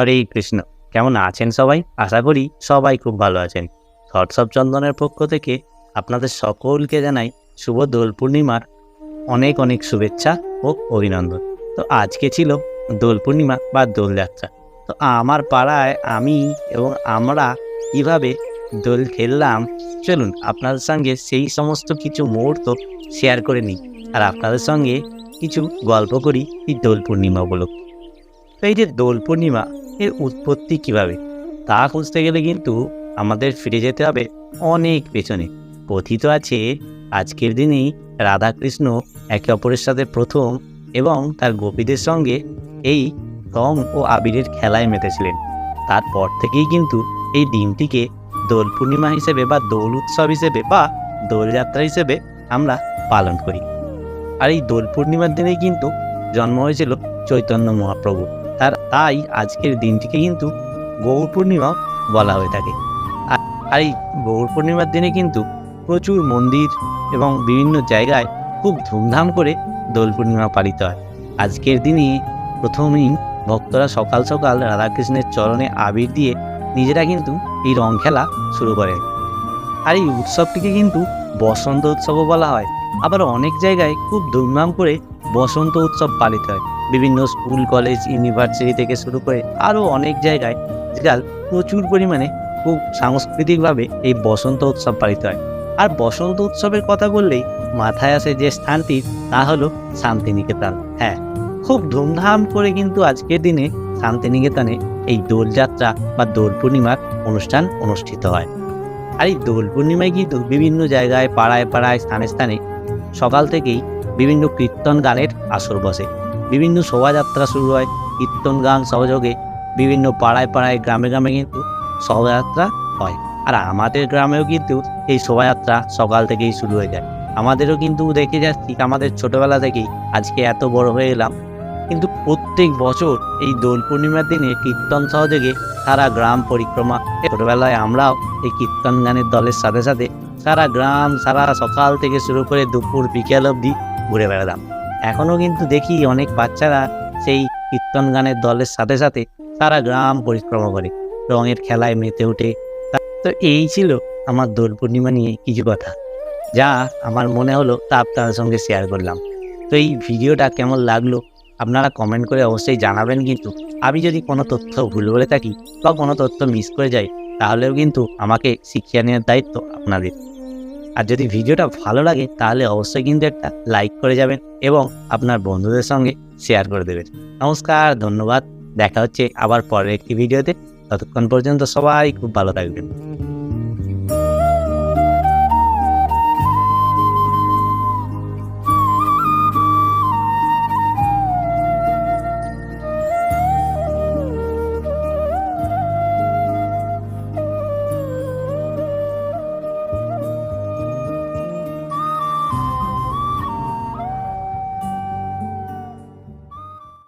হরে কৃষ্ণ। কেমন আছেন সবাই? আশা করি সবাই খুব ভালো আছেন। হোয়াটসঅ্যাপ চন্দনের পক্ষ থেকে আপনাদের সকলকে জানাই শুভ দোল পূর্ণিমার অনেক অনেক শুভেচ্ছা ও অভিনন্দন। তো আজকে ছিল দোল পূর্ণিমা বা দোলযাত্রা তো আমার পাড়ায় আমি এবং আমরা কীভাবে দোল খেললাম, চলুন আপনাদের সঙ্গে সেই সমস্ত কিছু মুহূর্ত শেয়ার করে নিই। আর আপনাদের সঙ্গে কিছু গল্প করি এই দোল পূর্ণিমা উপলক্ষে। তো এই যে দোল পূর্ণিমা এর উৎপত্তি কীভাবে? তা খুঁজতে গেলে কিন্তু আমাদের ফিরে যেতে হবে অনেক পেছনে। কথিত আছে, আজকের দিনেই রাধাকৃষ্ণ একে অপরের সাথে প্রথম এবং তার গোপীদের সঙ্গে এই রং ও আবিরের খেলায় মেতেছিলেন। তারপর থেকেই কিন্তু এই দিনটিকে দোল পূর্ণিমা হিসেবে বা দোল উৎসব হিসেবে বা দোলযাত্রা হিসেবে আমরা পালন করি। আর এই দোল পূর্ণিমার দিনেই কিন্তু জন্ম হয়েছিল চৈতন্য মহাপ্রভু। তাই আজকের দিনটিকে কিন্তু গৌর পূর্ণিমা বলা হয়ে থাকে। আর এই গৌর পূর্ণিমার দিনে কিন্তু প্রচুর মন্দির এবং বিভিন্ন জায়গায় খুব ধুমধাম করে দোল পূর্ণিমা পালিত হয়। আজকের দিনে প্রথমেই ভক্তরা সকাল সকাল রাধাকৃষ্ণের চরণে আবির দিয়ে নিজেরা কিন্তু এই রং খেলা শুরু করে। আর এই উৎসবটিকে কিন্তু বসন্ত উৎসবও বলা হয়। আবার অনেক জায়গায় খুব ধুমধাম করে বসন্ত উৎসব পালিত হয়। বিভিন্ন স্কুল, কলেজ ইউনিভার্সিটি থেকে শুরু করে আরও অনেক জায়গায় যেটা প্রচুর পরিমাণে খুব সাংস্কৃতিকভাবে এই বসন্ত উৎসব পালিত হয়। আর বসন্ত উৎসবের কথা বললেই মাথায় আসে যে স্থানটি, তা হলো শান্তিনিকেতন। হ্যাঁ খুব ধুমধাম করে কিন্তু আজকের দিনে শান্তিনিকেতনে এই দোলযাত্রা বা দোল পূর্ণিমার অনুষ্ঠান অনুষ্ঠিত হয়। আর এই দোল পূর্ণিমায় কিন্তু বিভিন্ন জায়গায়, পাড়ায় পাড়ায়, স্থানে স্থানে সকাল থেকেই বিভিন্ন কীর্তন গানের আসর বসে। বিভিন্ন শোভাযাত্রা শুরু হয়, কীর্তন গান সহযোগে বিভিন্ন পাড়ায় পাড়ায়, গ্রামে গ্রামে কিন্তু শোভাযাত্রা হয়। আর আমাদের গ্রামেও কিন্তু এই শোভাযাত্রা সকাল থেকেই শুরু হয়ে যায়। আমাদেরও কিন্তু দেখে যাচ্ছি, আমাদের ছোটবেলা থেকেই আজকে এত বড় হয়ে এলাম। কিন্তু প্রত্যেক বছর এই দোল পূর্ণিমার দিনে কীর্তন সহযোগে সারা গ্রাম পরিক্রমা। ছোটবেলায় আমরাও এই কীর্তন গানের দলের সাথে সাথে সারা গ্রাম সারা সকাল থেকে শুরু করে দুপুর, বিকেল অবধি ঘুরে বেড়াতাম। এখনও কিন্তু দেখি অনেক বাচ্চারা সেই কীর্তন গানের দলের সাথে সাথে তারা গ্রাম পরিক্রমা করে। রঙের খেলায় মেতে ওঠে। তো এই ছিল আমার দোল পূর্ণিমা নিয়ে কিছু কথা, যা আমার মনে হলো তা আপনাদের সঙ্গে শেয়ার করলাম। তো এই ভিডিওটা কেমন লাগল আপনারা কমেন্ট করে অবশ্যই জানাবেন কিন্তু আমি যদি কোনো তথ্য ভুল বলে থাকি বা কোনো তথ্য মিস করে যাই, তাহলেও কিন্তু আমাকে শিখিয়ে নেওয়ার দায়িত্ব আপনাদের। আর যদি ভিডিওটা ভালো লাগে, তাহলে অবশ্যই কিন্তু একটা লাইক করে যাবেন এবং আপনার বন্ধুদের সঙ্গে শেয়ার করে দেবেন। নমস্কার, ধন্যবাদ। দেখা হচ্ছে আবার পরের একটি ভিডিওতে। ততক্ষণ পর্যন্ত সবাই খুব ভালো থাকবেন।